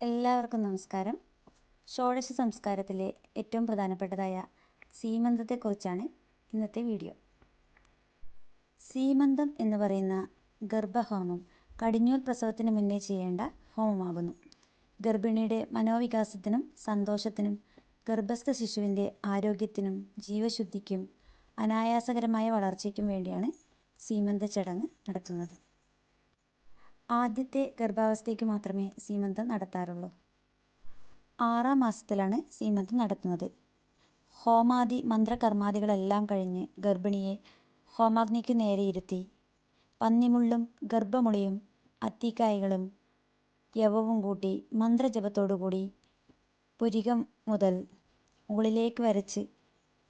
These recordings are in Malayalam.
എല്ലാവർക്കും നമസ്കാരം. ഷോഡശ സംസ്കാരത്തിലെ ഏറ്റവും പ്രധാനപ്പെട്ടതായ സീമന്തത്തെക്കുറിച്ചാണ് ഇന്നത്തെ വീഡിയോ. സീമന്തം എന്ന് പറയുന്ന ഗർഭഹോമം കടിഞ്ഞൂൽ പ്രസവത്തിന് മുന്നേ ചെയ്യേണ്ട ഹോമമാകുന്നു. ഗർഭിണിയുടെ മനോവികാസത്തിനും സന്തോഷത്തിനും ഗർഭസ്ഥ ശിശുവിന്റെ ആരോഗ്യത്തിനും ജീവശുദ്ധിക്കും അനായാസകരമായ വളർച്ചയ്ക്കും വേണ്ടിയാണ് സീമന്ത ചടങ്ങ് നടത്തുന്നത്. ആദ്യത്തെ ഗർഭാവസ്ഥയ്ക്ക് മാത്രമേ സീമന്തം നടത്താറുള്ളൂ. ആറാം മാസത്തിലാണ് സീമന്തം നടത്തുന്നത്. ഹോമാദി മന്ത്രകർമാദികളെല്ലാം കഴിഞ്ഞ് ഗർഭിണിയെ ഹോമാഗ്നിക്ക് നേരെ ഇരുത്തി പന്നിമുള്ളും ഗർഭമുളിയും അത്തിക്കായകളും യവവും കൂട്ടി മന്ത്രജപത്തോടുകൂടി പുരികം മുതൽ മുകളിലേക്ക് വരച്ച്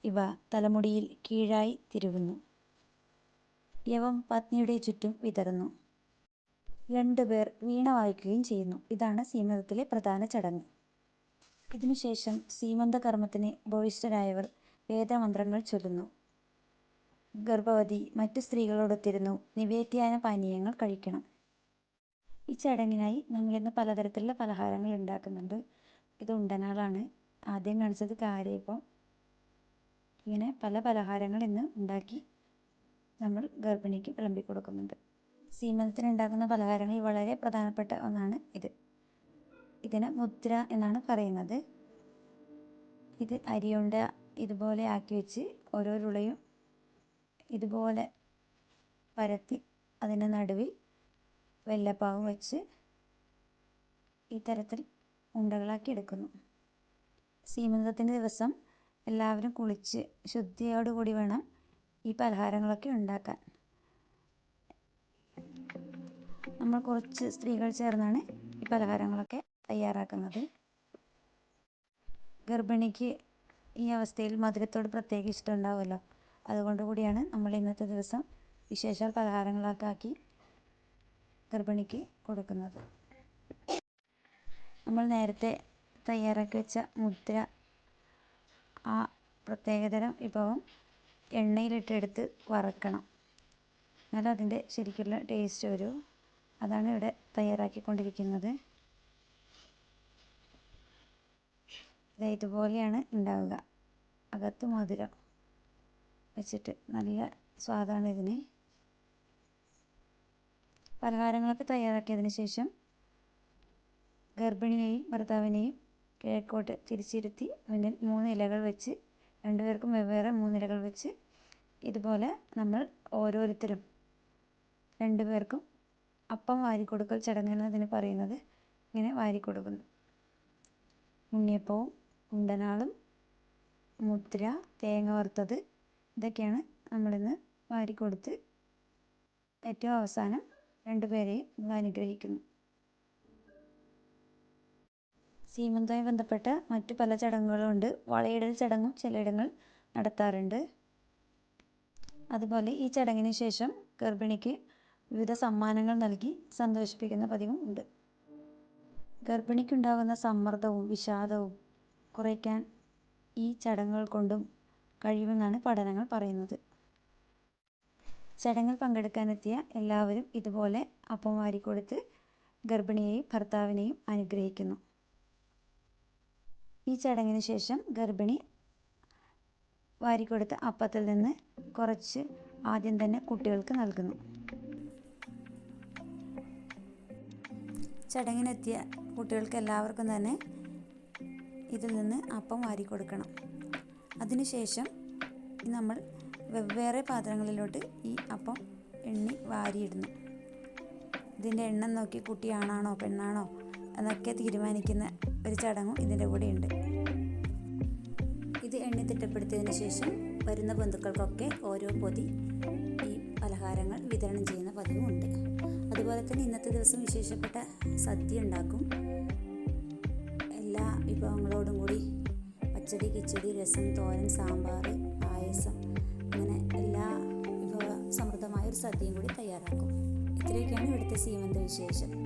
ഇവ തലമുടിയിൽ കീഴായി തിരുകുന്നു യവം പത്നിയുടെ ചുറ്റും വിതറുന്നു. രണ്ടുപേർ വീണ വായിക്കുകയും ചെയ്യുന്നു. ഇതാണ് സീമന്തത്തിലെ പ്രധാന ചടങ്ങ്. ഇതിനുശേഷം സീമന്ത കർമ്മത്തിന് ഉപവിഷ്ടരായവർ വേദമന്ത്രങ്ങൾ ചൊല്ലുന്നു. ഗർഭവതി മറ്റു സ്ത്രീകളോടൊത്തിരുന്നു നിവേദ്യാന പാനീയങ്ങൾ കഴിക്കണം. ഈ ചടങ്ങിനായി നമ്മളിന്ന് പലതരത്തിലുള്ള പലഹാരങ്ങൾ ഉണ്ടാക്കുന്നുണ്ട്. ഇത് ഉണ്ടനാളാണ്. ആദ്യം കാണിച്ചത് കാരയപ്പം ഇങ്ങനെ പല പലഹാരങ്ങൾ ഇന്ന് ഉണ്ടാക്കി നമ്മൾ ഗർഭിണിക്ക് വിളമ്പി ഉണ്ടാക്കുന്ന പലഹാരങ്ങളിൽ വളരെ പ്രധാനപ്പെട്ട ഒന്നാണ് ഇത്. ഇതിന് മുദ്ര എന്നാണ് പറയുന്നത്. ഇത് അരിയുണ്ട ഇതുപോലെ ആക്കി വെച്ച് ഓരോരുളയും ഇതുപോലെ പരത്തി അതിന്റെ നടുവിൽ വെല്ലപ്പാവ് വെച്ച് ഈ തരത്തിൽ ഉണ്ടകളാക്കി എടുക്കുന്നു. സീമന്തത്തിന്റെ ദിവസം എല്ലാവരും കുളിച്ച് ശുദ്ധിയോടുകൂടി വേണം ഈ പലഹാരങ്ങളൊക്കെ ഉണ്ടാക്കാൻ. നമ്മൾ കുറച്ച് സ്ത്രീകൾ ചേർന്നാണ് ഈ പലഹാരങ്ങളൊക്കെ തയ്യാറാക്കുന്നത്. ഗർഭിണിക്ക് ഈ അവസ്ഥയിൽ മധുരത്തോട് പ്രത്യേക ഇഷ്ടം ഉണ്ടാവുമല്ലോ. അതുകൊണ്ട് കൂടിയാണ് നമ്മൾ ഇന്നത്തെ ദിവസം വിശേഷാൽ പലഹാരങ്ങളൊക്കെ ആക്കി ഗർഭിണിക്ക് കൊടുക്കുന്നത്. നമ്മൾ നേരത്തെ തയ്യാറാക്കി വെച്ച മുദ്ര ആ പ്രത്യേകതരം വിഭവം എണ്ണയിലിട്ടെടുത്ത് വറക്കണം. എന്നാലും അതിന്റെ ശരിക്കുള്ള ടേസ്റ്റ് വരൂ. അതാണ് ഇവിടെ തയ്യാറാക്കിക്കൊണ്ടിരിക്കുന്നത്. ഇത് ഇതുപോലെയാണ് ഉണ്ടാവുക. അകത്ത് മധുരം വെച്ചിട്ട് നല്ല സ്വാദാണ് ഇതിന്. പലഹാരങ്ങളൊക്കെ തയ്യാറാക്കിയതിന് ശേഷം ഗർഭിണിയെയും ഭർത്താവിനെയും കിഴക്കോട്ട് തിരിച്ചിരുത്തി അതിന്റെ മൂന്ന് ഇലകൾ വെച്ച് രണ്ടുപേർക്കും വെവ്വേറെ മൂന്നിലകൾ വെച്ച് ഇതുപോലെ നമ്മൾ ഓരോരുത്തരും രണ്ടുപേർക്കും അപ്പം വാരിക്കൊടുക്കൽ ചടങ്ങ് അതിന് പറയുന്നത്. ഇങ്ങനെ വാരിക്കൊടുക്കുന്നു. ഉണ്ണിയപ്പവും ഉണ്ടനാളും മുദ്ര തേങ്ങ വറുത്തത് ഇതൊക്കെയാണ് നമ്മളിന്ന് വാരിക്കൊടുത്ത് ഏറ്റവും അവസാനം രണ്ടുപേരെയും നമ്മൾ അനുഗ്രഹിക്കുന്നു. സീമന്തവുമായി ബന്ധപ്പെട്ട മറ്റു പല ചടങ്ങുകളും ഉണ്ട്. വളയിടൽ ചടങ്ങും ചിലയിടങ്ങൾ നടത്താറുണ്ട്. അതുപോലെ ഈ ചടങ്ങിന് ശേഷം ഗർഭിണിക്ക് വിവിധ സമ്മാനങ്ങൾ നൽകി സന്തോഷിപ്പിക്കുന്ന പതിവും ഉണ്ട്. ഗർഭിണിക്കുണ്ടാകുന്ന സമ്മർദ്ദവും വിഷാദവും കുറയ്ക്കാൻ ഈ ചടങ്ങുകൾ കൊണ്ടും കഴിയുമെന്നാണ് പഠനങ്ങൾ പറയുന്നത്. ചടങ്ങിൽ പങ്കെടുക്കാനെത്തിയ എല്ലാവരും ഇതുപോലെ അപ്പം വാരിക്കൊടുത്ത് ഗർഭിണിയെയും ഭർത്താവിനെയും അനുഗ്രഹിക്കുന്നു. ഈ ചടങ്ങിന് ശേഷം ഗർഭിണി വാരിക്കൊടുത്ത അപ്പത്തിൽ നിന്ന് കുറച്ച് ആദ്യം തന്നെ കുട്ടികൾക്ക് നൽകുന്നു. ചടങ്ങിനെത്തിയ കുട്ടികൾക്ക് എല്ലാവർക്കും തന്നെ ഇതിൽ നിന്ന് അപ്പം വാരി കൊടുക്കണം. അതിനുശേഷം നമ്മൾ വെവ്വേറെ പാത്രങ്ങളിലോട്ട് ഈ അപ്പം എണ്ണി വാരിയിടുന്നു. ഇതിന്റെ എണ്ണം നോക്കി കുട്ടി ആണാണോ പെണ്ണാണോ എന്നൊക്കെ തീരുമാനിക്കുന്ന ഒരു ചടങ്ങും ഇതിന്റെ കൂടെ ഉണ്ട് ഇത് എണ്ണി തിട്ടപ്പെടുത്തിയതിന് ശേഷം വരുന്ന ബന്ധുക്കൾക്കൊക്കെ ഓരോ പൊതി ഈ പലഹാരങ്ങൾ വിതരണം ചെയ്യുന്ന പതിവുമുണ്ട് അതുപോലെ തന്നെ ഇന്നത്തെ ദിവസം വിശേഷപ്പെട്ട സദ്യ ഉണ്ടാക്കും. എല്ലാ വിഭവങ്ങളോടും കൂടി പച്ചടി കിച്ചടി രസം തോരൻ സാമ്പാർ പായസം അങ്ങനെ എല്ലാ വിഭവ സമൃദ്ധമായ ഒരു സദ്യയും കൂടി തയ്യാറാക്കും. ഇത്രയൊക്കെയാണ് ഇവിടുത്തെ സീമന്ത വിശേഷം.